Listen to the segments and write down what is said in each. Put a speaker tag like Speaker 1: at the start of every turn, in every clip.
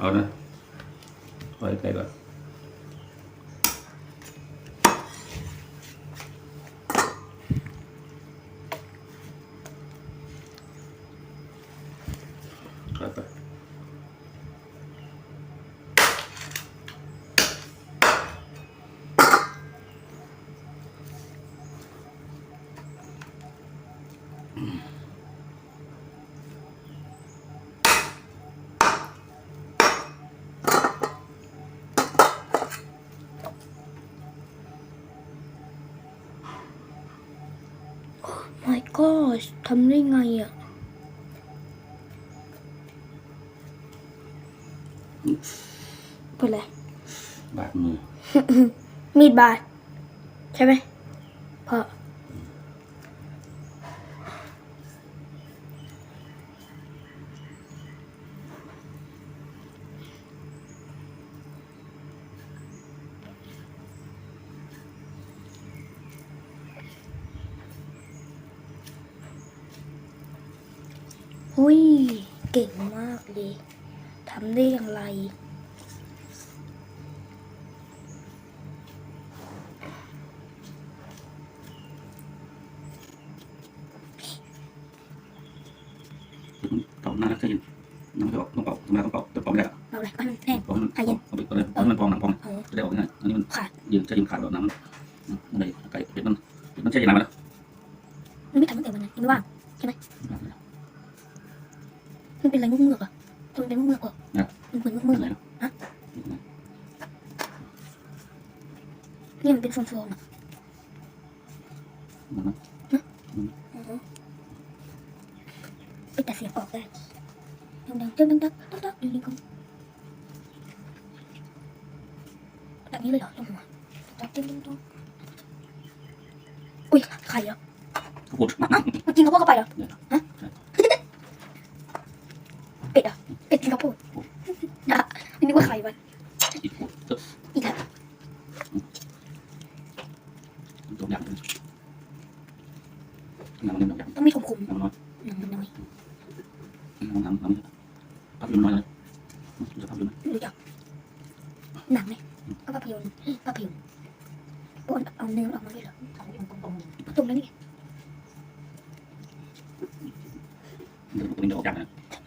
Speaker 1: เอานะคอยไกลก่อน
Speaker 2: my gosh ทำได้ไงอะเป็นไร
Speaker 1: บาดมือ
Speaker 2: มีดบาดใช่ไหมพ่อ หุ้ย เก่งมากเลยทำได้อย่างไร
Speaker 1: เป่าหน้าแล้วใช่ยินน้ำไม่ออกต้องเป่าธรรมดาต้องเป่าแต่เป่าไม่ได้อะ
Speaker 2: เอาเลยก็มันแห้ง
Speaker 1: เป่าให้มัน
Speaker 2: อะเย็น
Speaker 1: เอาไปก่อนเลยเอาให้มันพองหนังพอง
Speaker 2: เออ
Speaker 1: จะได้ออกง่ายอันนี้มัน
Speaker 2: ขาด
Speaker 1: ยืนจะยิงขาดแบบน้ำอะไรไก่เป็ดมันเป็ดมันใช่ยินน้ำไหมล่ะ
Speaker 2: มันไม่ทำตั้งแต่วันนั้นยังไม่ว่างมันเป็นอะไรงุกเงือกอะทำไมเป็นงุกเงือกอะมันเหมื อนงุกเงือก
Speaker 1: อะไร
Speaker 2: อะ
Speaker 1: นะ
Speaker 2: นี่มันเป็นโฟมๆอะ
Speaker 1: มันนะ
Speaker 2: ไปแต่เสียงออกได้ดังๆเจ้าดังๆดังๆดังๆอยู่ในกรงแบบนี้ เลยเหรอตรงหัวดังๆดังๆอุ้ยไข่เหรอ
Speaker 1: ข้าวโพด
Speaker 2: อะเมื่อกี้เขาพูดเข้าไปเหรอฮะเป็ดเหรอะเป็ดกินข้าวโพดนะนึกว่าไข่มัน
Speaker 1: อีกโพดเจ้า
Speaker 2: อีกแล้ว
Speaker 1: ตัวอย่างน้ำมันน้ำอย่าง
Speaker 2: ต้องมีขม
Speaker 1: น้ำน้อย
Speaker 2: นังมันน้อย
Speaker 1: น้ำน้ำน้ำพับยนน้อยเลยจะพับยนไหม
Speaker 2: รู้จักหนังไหมก็ภาพยนตร์ภาพยนตร์โอนเอาเนื้อออกมาด้วยเหรอตรงนั้นนี่
Speaker 1: เดี๋ยวตัวนี้จะออกยากนะ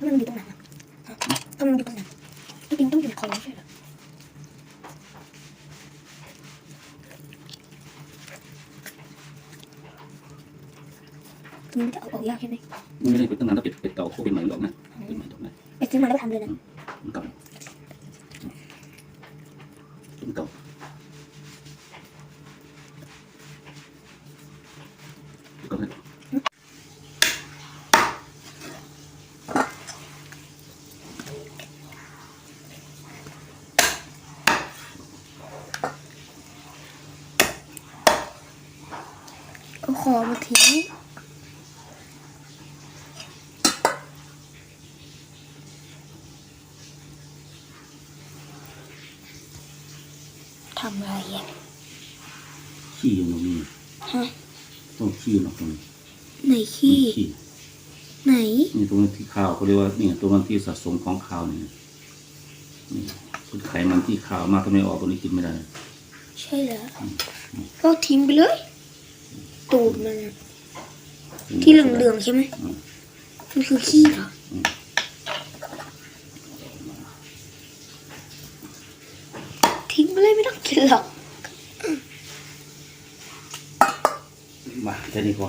Speaker 2: ไมมันอยู่ตรงไหนอะทำไมมันอยู่ตรงไหนจริงต้องอยู่ในคอไม่ใช่เหรอมันจะเอาออกยากใช่ไหม
Speaker 1: ไม่ได้ปิดตั้งนานแล้วเป็ดปิดเก่าโคเป็นใหม่หรอกนะเป็นใหม่ตรงไหน
Speaker 2: ไปซื้อมาแล้วทำเลยนะ
Speaker 1: มันกลับป็นเก่า ก็เลย
Speaker 2: เอาคอมาทิ้งทำอะไรอะ
Speaker 1: ขี้อยู่ตรงนี้
Speaker 2: ฮะ
Speaker 1: ต้องขี้อยู่ตรงนี้
Speaker 2: ไหนขี้
Speaker 1: ขี้
Speaker 2: ไหน
Speaker 1: นี่ตรงนี้ที่ข้าวเขาเรียกว่านี่ตัวมันที่สะสมของข้าวนี่นี่คือไขมันที่ข้าวมากถ้าไม่ออกตัวนี้กินไม่ได้
Speaker 2: ใช่แล้วก็ทิ้งไปเลย ตูดมันอะที่เหลืองๆใช่ไหมมันคือขี้เหรอทิ้งไปเลยไม่ต้องกินหรอก
Speaker 1: มาแค่นี้พอ